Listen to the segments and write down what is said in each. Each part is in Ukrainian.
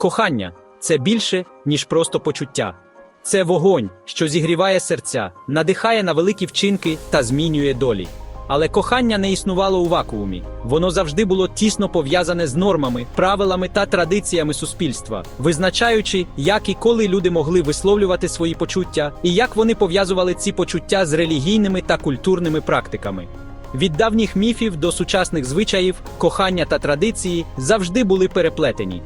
Кохання це більше, ніж просто почуття. Це вогонь, що зігріває серця, надихає на великі вчинки та змінює долі. Але кохання не існувало у вакуумі. Воно завжди було тісно пов'язане з нормами, правилами та традиціями суспільства, визначаючи, як і коли люди могли висловлювати свої почуття, і як вони пов'язували ці почуття з релігійними та культурними практиками. Від давніх міфів до сучасних звичаїв, кохання та традиції завжди були переплетені,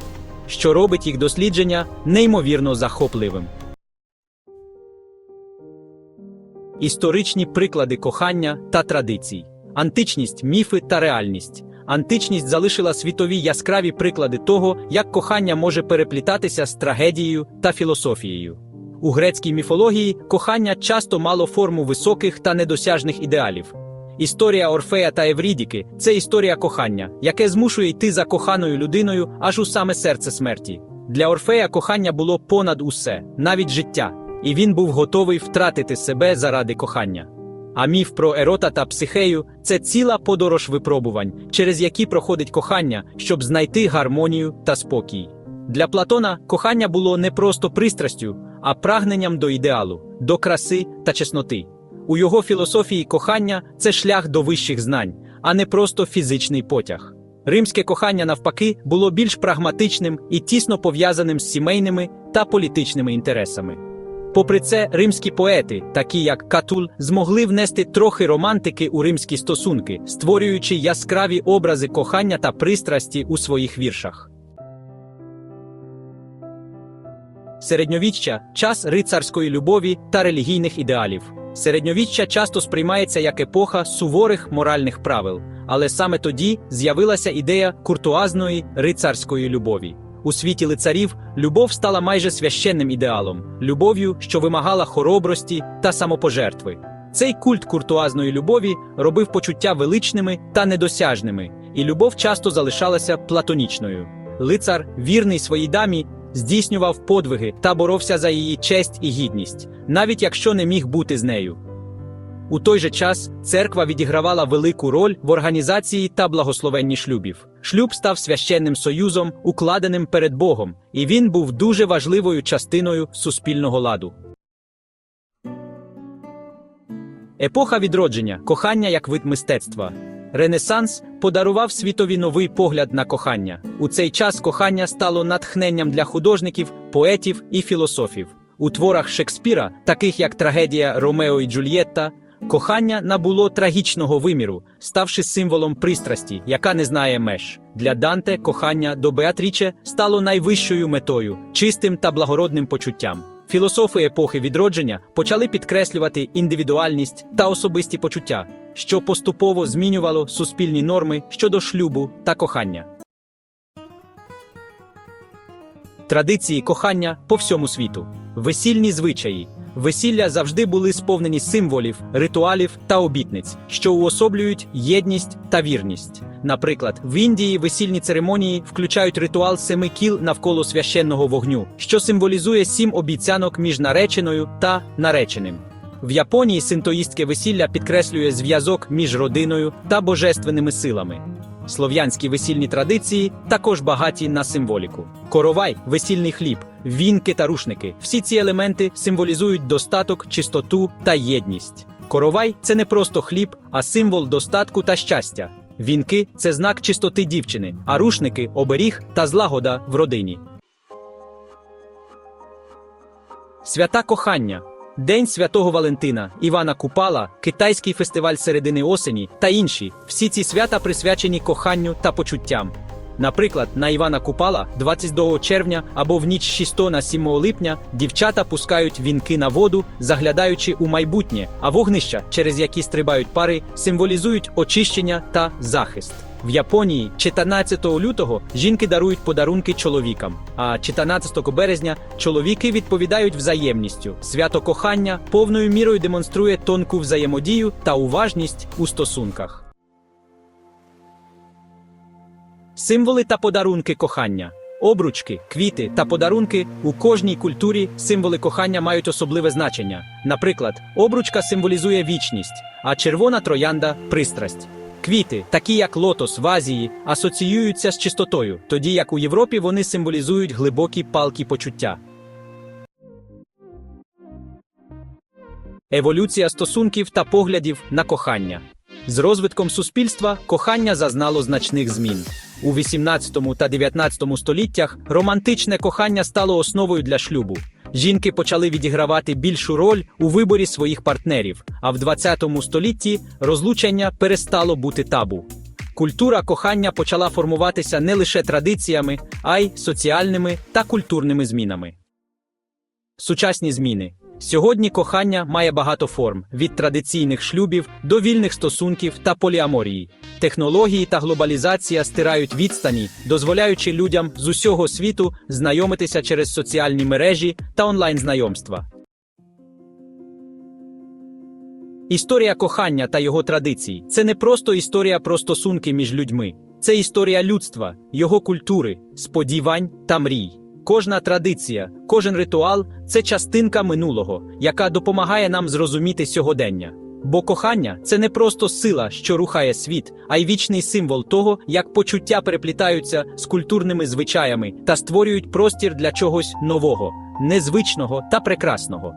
що робить їх дослідження неймовірно захопливим. Історичні приклади кохання та традицій, античність, міфи та реальність. Античність залишила світові яскраві приклади того, як кохання може переплітатися з трагедією та філософією. У грецькій міфології кохання часто мало форму високих та недосяжних ідеалів. Історія Орфея та Еврідіки це історія кохання, яке змушує йти за коханою людиною аж у саме серце смерті. Для Орфея кохання було понад усе, навіть життя, і він був готовий втратити себе заради кохання. А міф про ерота та психею це ціла подорож випробувань, через які проходить кохання, щоб знайти гармонію та спокій. Для Платона кохання було не просто пристрастю, а прагненням до ідеалу, до краси та чесноти. У його філософії кохання це шлях до вищих знань, а не просто фізичний потяг. Римське кохання, навпаки, було більш прагматичним і тісно пов'язаним з сімейними та політичними інтересами. Попри це, римські поети, такі як Катул, змогли внести трохи романтики у римські стосунки, створюючи яскраві образи кохання та пристрасті у своїх віршах. Середньовіччя час рицарської любові та релігійних ідеалів. Середньовіччя часто сприймається як епоха суворих моральних правил, але саме тоді з'явилася ідея куртуазної рицарської любові. У світі лицарів любов стала майже священним ідеалом, любов'ю, що вимагала хоробрості та самопожертви. Цей культ куртуазної любові робив почуття величними та недосяжними, і любов часто залишалася платонічною. Лицар, вірний своїй дамі, здійснював подвиги та боровся за її честь і гідність, навіть якщо не міг бути з нею. У той же час церква відігравала велику роль в організації та благословенні шлюбів. Шлюб став священним союзом, укладеним перед Богом, і він був дуже важливою частиною суспільного ладу. Епоха відродження, кохання як вид мистецтва. Ренесанс подарував світові новий погляд на кохання. У цей час кохання стало натхненням для художників, поетів і філософів. У творах Шекспіра, таких як трагедія Ромео і Джульєтта, кохання набуло трагічного виміру, ставши символом пристрасті, яка не знає меж. Для Данте кохання до Беатріче стало найвищою метою, чистим та благородним почуттям. Філософи епохи відродження почали підкреслювати індивідуальність та особисті почуття, що поступово змінювало суспільні норми щодо шлюбу та кохання. Традиції кохання по всьому світу, весільні звичаї. Весілля завжди були сповнені символів, ритуалів та обітниць, що уособлюють єдність та вірність. Наприклад, в Індії весільні церемонії включають ритуал семи кіл навколо священного вогню, що символізує сім обіцянок між нареченою та нареченим. В Японії синтоїстське весілля підкреслює зв'язок між родиною та божественними силами. Слов'янські весільні традиції також багаті на символіку. Коровай, весільний хліб, вінки та рушники. Всі ці елементи символізують достаток, чистоту та єдність. Коровай це не просто хліб, а символ достатку та щастя. Вінки це знак чистоти дівчини, а рушники оберіг та злагода в родині. Свята кохання. День святого Валентина, Івана Купала, китайський фестиваль середини осені та інші. Всі ці свята присвячені коханню та почуттям. Наприклад, на Івана Купала 22 червня або в ніч 6 на 7 липня дівчата пускають вінки на воду, заглядаючи у майбутнє, а вогнища, через які стрибають пари, символізують очищення та захист. В Японії 14 лютого жінки дарують подарунки чоловікам, а 14 березня чоловіки відповідають взаємністю. Свято кохання повною мірою демонструє тонку взаємодію та уважність у стосунках. Символи та подарунки кохання. Обручки, квіти та подарунки у кожній культурі символи кохання мають особливе значення. Наприклад, обручка символізує вічність, а червона троянда пристрасть. Квіти, такі як лотос в Азії, асоціюються з чистотою, тоді як у Європі вони символізують глибокі палки почуття. Еволюція стосунків та поглядів на кохання. З розвитком суспільства кохання зазнало значних змін. У 18 та 19 століттях романтичне кохання стало основою для шлюбу. Жінки почали відігравати більшу роль у виборі своїх партнерів, а в 20 столітті розлучення перестало бути табу. Культура кохання почала формуватися не лише традиціями, а й соціальними та культурними змінами. Сучасні зміни. Сьогодні кохання має багато форм від традиційних шлюбів до вільних стосунків та поліаморії. Технології та глобалізація стирають відстані, дозволяючи людям з усього світу знайомитися через соціальні мережі та онлайн-знайомства. Історія кохання та його традицій це не просто історія про стосунки між людьми, це історія людства, його культури, сподівань та мрій. Кожна традиція, кожен ритуал це частинка минулого, яка допомагає нам зрозуміти сьогодення. Бо кохання це не просто сила, що рухає світ, а й вічний символ того, як почуття переплітаються з культурними звичаями та створюють простір для чогось нового, незвичного та прекрасного.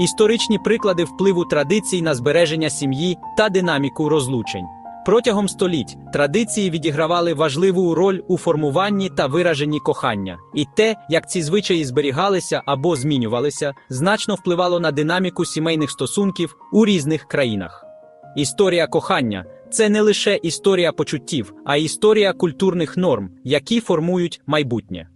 Історичні приклади впливу традицій на збереження сім'ї та динаміку розлучень. Протягом століть традиції відігравали важливу роль у формуванні та вираженні кохання, і те, як ці звичаї зберігалися або змінювалися, значно впливало на динаміку сімейних стосунків у різних країнах. Історія кохання це не лише історія почуттів, а історія культурних норм, які формують майбутнє.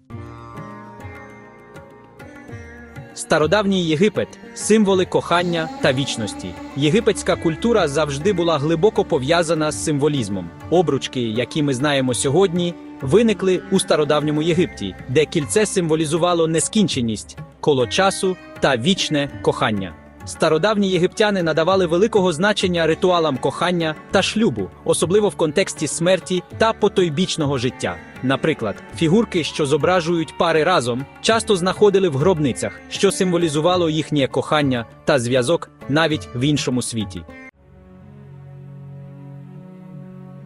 Стародавній Єгипет символи кохання та вічності. Єгипетська культура завжди була глибоко пов'язана з символізмом. Обручки, які ми знаємо сьогодні, виникли у стародавньому Єгипті, де кільце символізувало нескінченість, коло часу та вічне кохання. Стародавні єгиптяни надавали великого значення ритуалам кохання та шлюбу, особливо в контексті смерті та потойбічного життя. Наприклад, фігурки, що зображують пари разом, часто знаходили в гробницях, що символізувало їхнє кохання та зв'язок навіть в іншому світі.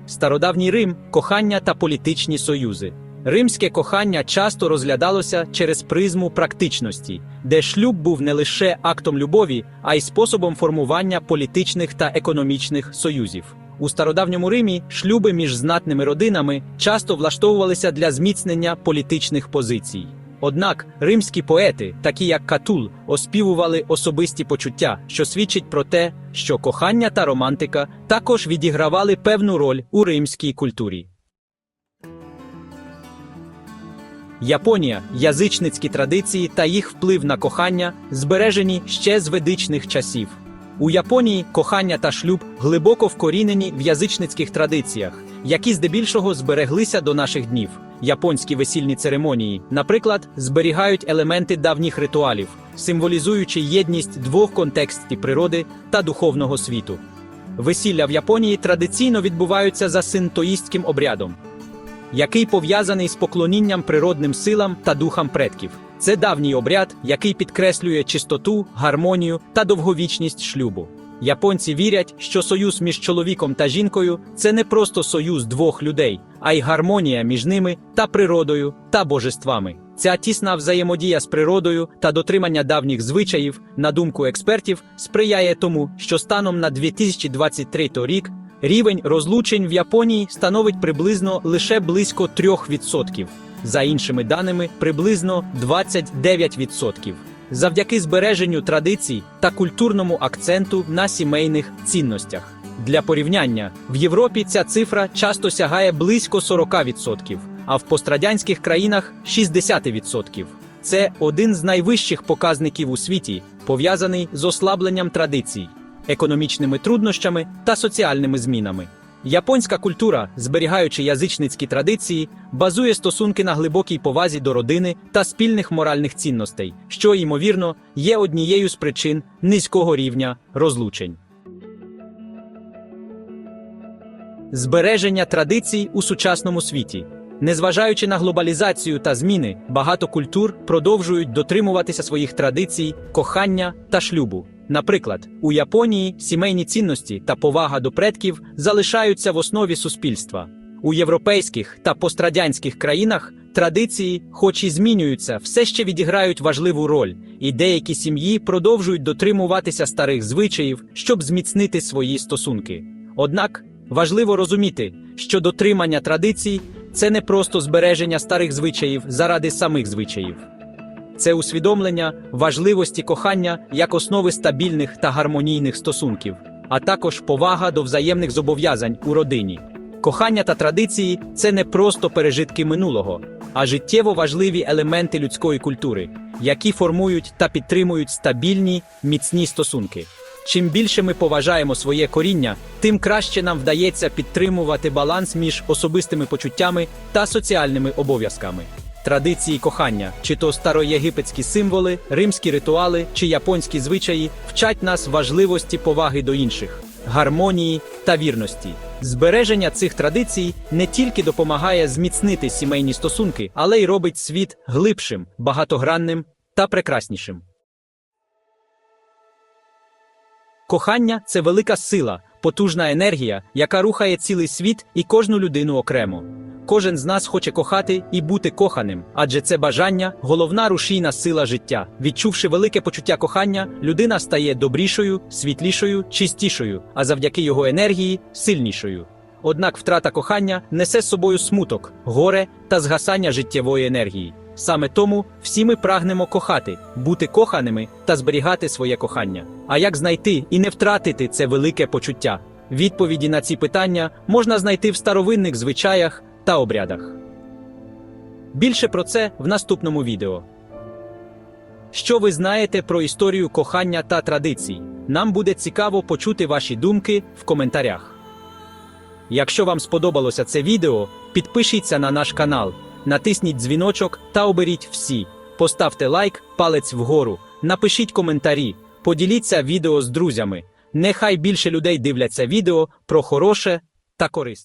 Стародавній Рим кохання та політичні союзи. Римське кохання часто розглядалося через призму практичності, де шлюб був не лише актом любові, а й способом формування політичних та економічних союзів. У стародавньому Римі шлюби між знатними родинами часто влаштовувалися для зміцнення політичних позицій. Однак римські поети, такі як Катул, оспівували особисті почуття, що свідчить про те, що кохання та романтика також відігравали певну роль у римській культурі. Японія, язичницькі традиції та їх вплив на кохання збережені ще з ведичних часів. У Японії кохання та шлюб глибоко вкорінені в язичницьких традиціях, які здебільшого збереглися до наших днів. Японські весільні церемонії, наприклад, зберігають елементи давніх ритуалів, символізуючи єдність двох контекстів природи та духовного світу. Весілля в Японії традиційно відбуваються за синтоїстським обрядом який пов'язаний з поклонінням природним силам та духам предків. Це давній обряд, який підкреслює чистоту, гармонію та довговічність шлюбу. Японці вірять, що союз між чоловіком та жінкою це не просто союз двох людей, а й гармонія між ними та природою та божествами. Ця тісна взаємодія з природою та дотримання давніх звичаїв, на думку експертів, сприяє тому, що станом на 2023 рік Рівень розлучень в Японії становить приблизно лише близько 3%. За іншими даними, приблизно 29%. Завдяки збереженню традицій та культурному акценту на сімейних цінностях. Для порівняння в Європі ця цифра часто сягає близько 40%, а в пострадянських країнах 60%. Це один з найвищих показників у світі, пов'язаний з ослабленням традицій економічними труднощами та соціальними змінами. Японська культура, зберігаючи язичницькі традиції, базує стосунки на глибокій повазі до родини та спільних моральних цінностей, що, ймовірно, є однією з причин низького рівня розлучень. Збереження традицій у сучасному світі. Незважаючи на глобалізацію та зміни, багато культур продовжують дотримуватися своїх традицій, кохання та шлюбу. Наприклад, у Японії сімейні цінності та повага до предків залишаються в основі суспільства. У європейських та пострадянських країнах традиції, хоч і змінюються, все ще відіграють важливу роль, і деякі сім'ї продовжують дотримуватися старих звичаїв, щоб зміцнити свої стосунки. Однак важливо розуміти, що дотримання традицій це не просто збереження старих звичаїв заради самих звичаїв. Це усвідомлення важливості кохання як основи стабільних та гармонійних стосунків, а також повага до взаємних зобов'язань у родині. Кохання та традиції це не просто пережитки минулого, а життєво важливі елементи людської культури, які формують та підтримують стабільні, міцні стосунки. Чим більше ми поважаємо своє коріння, тим краще нам вдається підтримувати баланс між особистими почуттями та соціальними обов'язками. Традиції кохання, чи то староєгипетські символи, римські ритуали чи японські звичаї вчать нас важливості поваги до інших, гармонії та вірності. Збереження цих традицій не тільки допомагає зміцнити сімейні стосунки, але й робить світ глибшим, багатогранним та прекраснішим. Кохання це велика сила, потужна енергія, яка рухає цілий світ і кожну людину окремо. Кожен з нас хоче кохати і бути коханим, адже це бажання головна рушійна сила життя. Відчувши велике почуття кохання, людина стає добрішою, світлішою, чистішою, а завдяки його енергії сильнішою. Однак втрата кохання несе з собою смуток, горе та згасання життєвої енергії. Саме тому всі ми прагнемо кохати, бути коханими та зберігати своє кохання. А як знайти і не втратити це велике почуття? Відповіді на ці питання можна знайти в старовинних звичаях та обрядах. Більше про це в наступному відео. Що ви знаєте про історію кохання та традицій? Нам буде цікаво почути ваші думки в коментарях. Якщо вам сподобалося це відео, підпишіться на наш канал, натисніть дзвіночок та оберіть всі. Поставте лайк, палець вгору, напишіть коментарі, поділіться відео з друзями. Нехай більше людей дивляться відео про хороше та корисне.